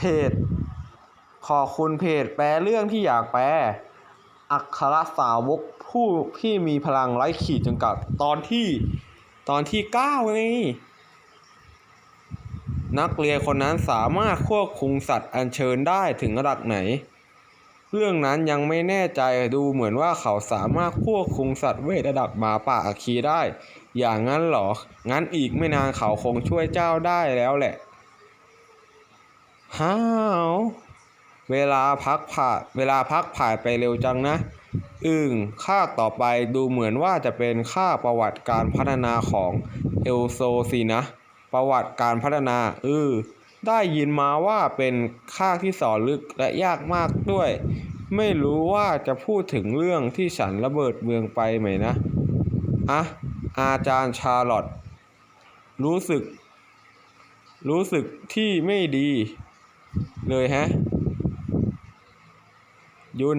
เพจ ขอบคุณเพจแปลเรื่องที่อยากแปล อักขระสาวกผู้ที่มีพลังไร้ขีดจำกัดตอนที่ตอนที่เก้าไงนักเรียนคนนั้นสามารถควบคุมสัตว์อัญเชิญได้ถึงระดับไหน เรื่องนั้นยังไม่แน่ใจดูเหมือนว่าเขาสามารถควบคุมสัตว์เวทระดับหมาป่าอาคีได้ อย่างนั้นหรอ งั้นอีกไม่นานเขาคงช่วยเจ้าได้แล้วแหละ ฮ้าวเวลาพักผ่านเวลาพักผ่านไปเร็วจังนะ อึ่งค่าต่อไปดูเหมือนว่าจะเป็นค่าประวัติการพัฒนาของเอลโซสินะ ประวัติการพัฒนาเออได้ยินมาว่าเป็นค่าที่สอนลึกและยากมากด้วย ไม่รู้ว่าจะพูดถึงเรื่องที่ฉันระเบิดเมืองไปไหมนะอะอาจารย์ชาร์ลอตรู้สึก รู้สึกที่ไม่ดี เลยฮะ ยุน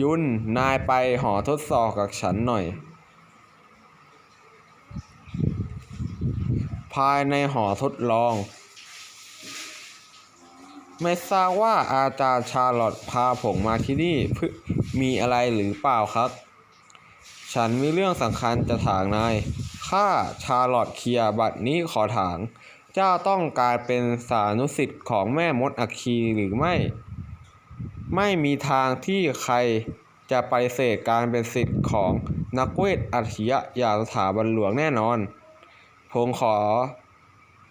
ยุน นายไปหอทดสอบกับฉันหน่อย ภายในหอทดลอง ไม่ทราบว่าอาจารย์ชาร์ลอตพาผมมาที่นี่เพื่อมีอะไรหรือเปล่าครับ ฉันมีเรื่องสำคัญจะถามนาย ข้าชาร์ลอตเคลียบัดนี้ขอถาม เจ้าต้องการเป็นสานุสิทธิ์ของแม่มดอัคคีหรือไม่ ไม่มีทางที่ใครจะไปเสธการเป็นสิทธิ์ของนักเวทอัจฉริยะอย่างสถาบันหลวงแน่นอน ผมขอ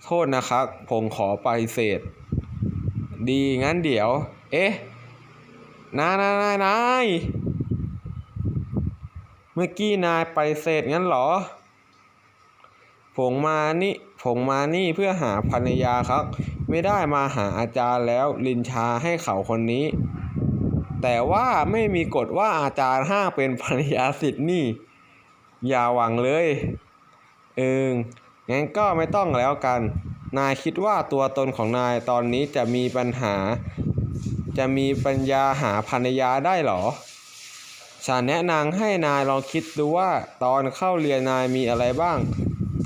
โทษนะครับ ผมขอปฏิเสธดีงั้นเดี๋ยว เอ๊ะนายนายนายนายเมื่อกี้นายปฏิเสธงั้นเหรอ ผมมานี่ผมมานี่เพื่อหาภรรยาครับ ไม่ได้มาหาอาจารย์แล้วลินชาให้เขาคนนี้ แต่ว่าไม่มีกฎว่าอาจารย์ห้ามเป็นภรรยาสิทธิ์นี่ อย่าหวังเลย เอองั้นก็ไม่ต้องแล้วกัน นายคิดว่าตัวตนของนายตอนนี้จะมีปัญหา จะมีปัญญาหาภรรยาได้หรอฉันแนะนำให้นายลองคิดดูว่าตอนเข้าเรียนนายมีอะไรบ้าง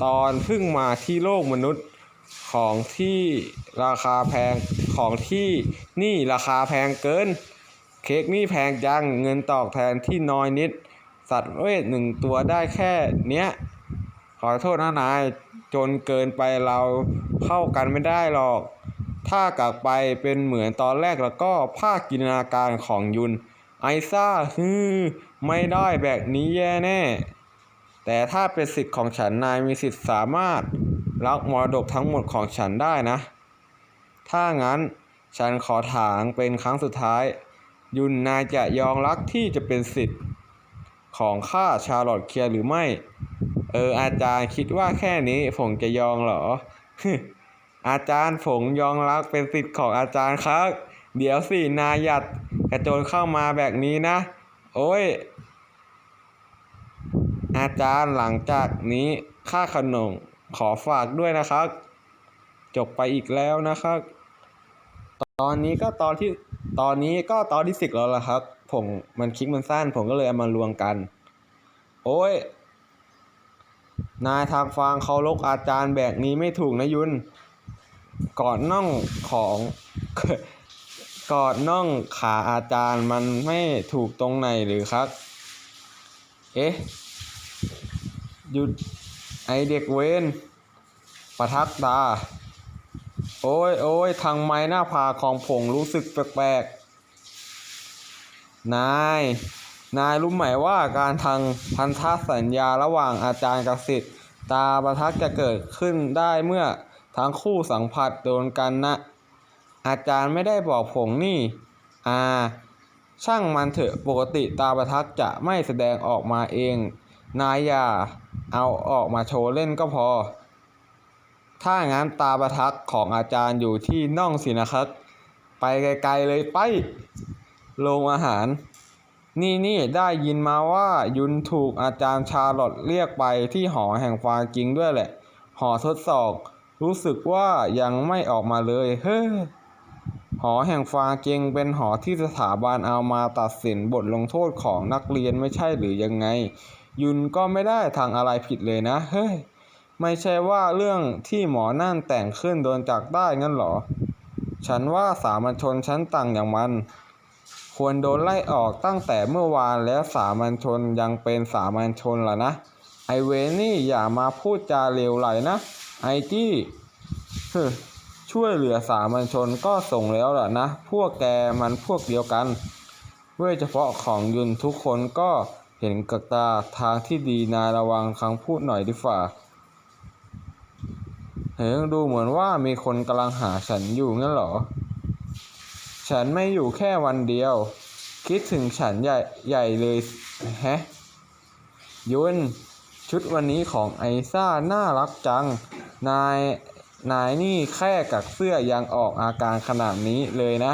ตอนเพิ่งมาที่โลกมนุษย์ของที่ราคาแพงของที่นี่ราคาแพงเกิน เค้กนี่แพงจังเงินตอบแทนที่น้อยนิด สัตว์เวทหนึ่งตัวได้แค่เนี้ย ขอโทษนะนายจนเกินไปเราเข้ากันไม่ได้หรอก ถ้ากลับไปเป็นเหมือนตอนแรกแล้วก็ภาคจินตนาการของยุน ไอซ่าฮือไม่ได้แบบนี้แย่แน่ แต่ถ้าเป็นสิทธิ์ของฉันนายมีสิทธิ์สามารถรับมรดกทั้งหมดของฉันได้นะ ถ้างั้นฉันขอถามเป็นครั้งสุดท้าย ยุนนายจะยอมรับที่จะเป็นสิทธิ์ของข้าชาร์ลอตเคียร์หรือไม่ เอออาจารย์คิดว่าแค่นี้ผมจะยอมเหรอ อาจารย์ผมยอมรับเป็นสิทธิ์ของอาจารย์ครับ เดี๋ยวสินายหยัดกระโจนเข้ามาแบบนี้นะ โอ้ย อาจารย์หลังจากนี้ค่าขนมขอฝากด้วยนะครับ จบไปอีกแล้วนะครับ ตอนนี้ก็ตอนที่ตอนนี้ก็ตอนที่สิบแล้วล่ะครับ ผมมันคลิกมันสั้นผมก็เลยเอามารวมกัน โอ้ย นายทางฟังเขาลกอาจารย์แบบนี้ไม่ถูกนะยุนกอดน่องของกอดน่องขาอาจารย์มันไม่ถูกตรงไหนหรือครับ เอ๊ะ หยุด ไอเด็กเวนประทักตา โอ้ยโอ้ยทางไม้หน้าผาของผมรู้สึกแปลกๆ นาย นายรู้ไหมว่าการทางพันธสัญญาระหว่างอาจารย์กับศิษย์ตาประทักจะเกิดขึ้นได้เมื่อทั้งคู่สัมผัสโดนกันนะ อาจารย์ไม่ได้บอกผมนี่ อ่า ช่างมันเถอะปกติตาประทักจะไม่แสดงออกมาเอง นายอย่า เอาออกมาโชว์เล่นก็พอ ถ้างั้นตาประทักของอาจารย์อยู่ที่น่องสินะครับ ไปไกลๆเลยไป โรงอาหาร นี่นี่ได้ยินมาว่ายุนถูกอาจารย์ชาลอตเรียกไปที่หอแห่งความจริงด้วยแหละ หอทดสอบรู้สึกว่ายังไม่ออกมาเลย เฮ้ยหอแห่งฟางเจงเป็นหอที่สถาบันเอามาตัดสินบทลงโทษของนักเรียนไม่ใช่หรือยังไง ยุนก็ไม่ได้ทางอะไรผิดเลยนะ เฮ้ย ไม่ใช่ว่าเรื่องที่หมอนั่นแต่งขึ้นโดนจักได้งั้นหรอ ฉันว่าสามัญชนชั้นต่างอย่างมัน ควรโดนไล่ออกตั้งแต่เมื่อวานแล้วสามัญชนยังเป็นสามัญชนล่ะนะ ไอเวนี่อย่ามาพูดจาเลวไหลนะ ไอจี้ฮึช่วยเหลือสามัญชนก็ส่งแล้วล่ะนะ พวกแกมันพวกเดียวกันโดยเฉพาะของยุนทุกคนก็ เห็นกับตาทางที่ดีนายระวังคำพูดหน่อยดีฝ่าเฮ้ยดูเหมือนว่ามีคนกำลังหาฉันอยู่งั้นเหรอ ฉันไม่อยู่แค่วันเดียว คิดถึงฉันใหญ่ใหญ่เลยแฮะยุนชุดวันนี้ของไอซ่าน่ารักจัง นายนายนี่แค่กักเสื้อยังออกอาการขนาดนี้เลยนะ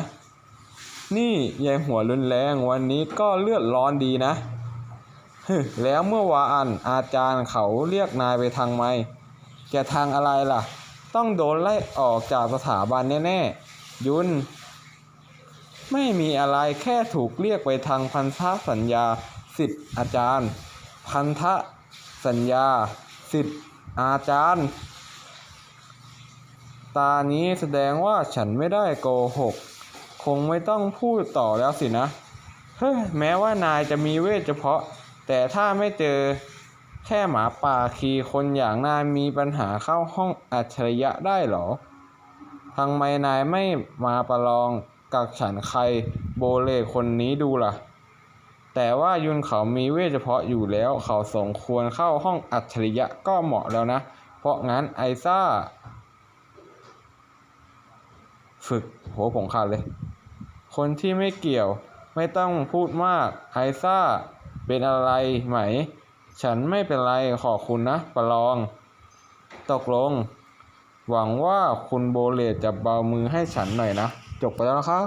นี่ยายหัวรุนแรงวันนี้ก็เลือดร้อนดีนะ แล้วเมื่อวานอาจารย์เขาเรียกนายไปทางไหมแกทางอะไรล่ะ ต้องโดนไล่ออกจากสถาบันแน่ๆ ยุน ไม่มีอะไรแค่ถูกเรียกไปทางพันธสัญญาสิทธิ์อาจารย์ พันธสัญญาสิทธิ์อาจารย์ ตานี้แสดงว่าฉันไม่ได้โกหก คงไม่ต้องพูดต่อแล้วสินะ เฮ้ยแม้ว่านายจะมีเวทเฉพาะ แต่ถ้าไม่เจอแค่หมาป่าคีคนอย่างนายมีปัญหาเข้าห้องอัจฉริยะได้เหรอทางไมนายไม่มาประลองกับฉันใครโบเลคนนี้ดูล่ะ แต่ว่ายุนเขามีเวทเฉพาะอยู่แล้วเขาสมควรเข้าห้องอัจฉริยะก็เหมาะแล้วนะ เพราะงั้นไอซ่า ฝึกโหผมขาดเลย คนที่ไม่เกี่ยวไม่ต้องพูดมากไอซ่า เป็นอะไรไหม ฉันไม่เป็นไรขอบคุณนะ ประลอง ตกลง หวังว่าคุณโบเลตจะเบามือให้ฉันหน่อยนะ จบไปแล้วนะครับ